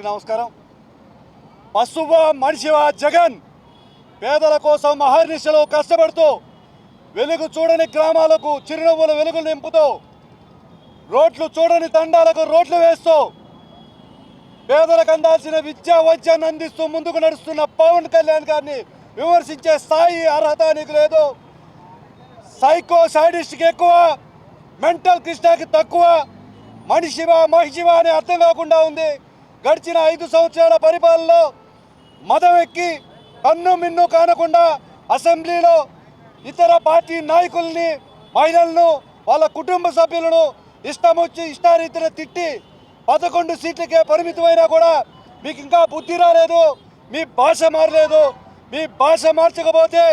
అందరికీ నమస్కారం. పశువా మనిషివా జగన్ పేదల కోసం మహర్నిశలు కష్టపడుతూ వెలుగు చూడని గ్రామాలకు చిరునవ్వుల వెలుగులు నింపుతూ రోడ్లు చూడని తండాలకు రోడ్లు వేస్తూ పేదలకు అందాల్సిన విద్యా వైద్యాన్ని అందిస్తూ ముందుకు నడుస్తున్న పవన్ కళ్యాణ్ గారిని విమర్శించే స్థాయి అర్హత నీకు లేదు. సైకో సాడిస్ట్కి ఎక్కువ మెంటల్ కృష్ణకి తక్కువ మనిషివా మహిషివా అని అర్థం కాకుండా ఉంది. గడిచిన ఐదు సంవత్సరాల పరిపాలనలో మదం ఎక్కి కన్ను మిన్ను కానకుండా అసెంబ్లీలో ఇతర పార్టీ నాయకుల్ని మహిళలను వాళ్ళ కుటుంబ సభ్యులను ఇష్టం వచ్చి ఇష్టారీతిన తిట్టి పదకొండు సీట్లకే పరిమితమైనా కూడా మీకు ఇంకా బుద్ధి రాలేదు మీ భాష మారలేదు. మీ భాష మార్చకపోతే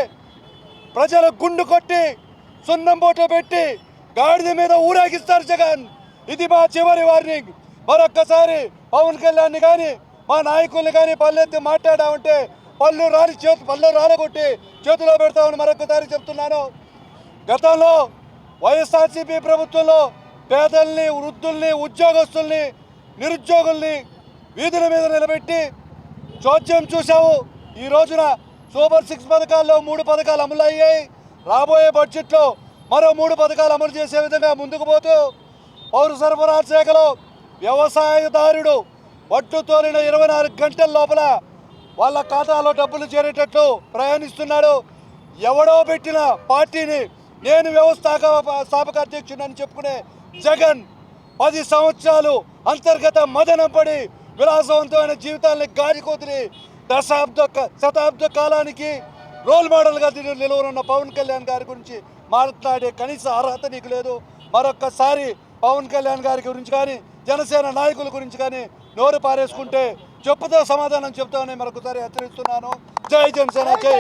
ప్రజలు గుండు కొట్టి సున్నం బోట్లు పెట్టి గాడిద మీద ఊరేగిస్తారు జగన్. ఇది మా చివరి వార్నింగ్. మరొక్కసారి పవన్ కళ్యాణ్ కానీ మా నాయకుల్ని కానీ పల్లెత్తి మాట్లాడామంటే పళ్ళు రాని చేతు పళ్ళు రాలగొట్టి చేతిలో పెడతామని మరొకసారి చెప్తున్నాను. గతంలో వైఎస్ఆర్సీపీ ప్రభుత్వంలో పేదల్ని వృద్ధుల్ని ఉద్యోగస్తుల్ని నిరుద్యోగుల్ని వీధుల మీద నిలబెట్టి చోద్యం చూశాము. ఈ రోజున సూపర్ సిక్స్ పథకాల్లో మూడు పథకాలు అమలు అయ్యాయి రాబోయే బడ్జెట్లో మరో మూడు పథకాలు అమలు చేసే విధంగా ముందుకు పోతూ పౌర సరఫరా శాఖలో వ్యవసాయదారుడు వడ్డు తోలిన ఇరవై నాలుగు గంటల లోపల వాళ్ళ ఖాతాలో డబ్బులు చేరేటట్లు ప్రయాణిస్తున్నాడు. ఎవడో పెట్టిన పార్టీని నేను వ్యవస్థాక స్థాపక అధ్యక్షుడని చెప్పుకునే జగన్ పది సంవత్సరాలు అంతర్గత మదనం పడి విలాసవంతమైన జీవితాన్ని గాడికొదిలి దశాబ్ద శతాబ్ద కాలానికి రోల్ మోడల్గా నిలువనున్న పవన్ కళ్యాణ్ గారి గురించి మాట్లాడే కనీస అర్హత నీకు లేదు. మరొక్కసారి పవన్ కళ్యాణ్ గారి గురించి కానీ జనసేన నాయకుల గురించి కానీ నోరు పారేసుకుంటే చెప్పుతో సమాధానం చెప్తామని మరొకసారి హెచ్చరిస్తున్నాను. జై జనసేన జై.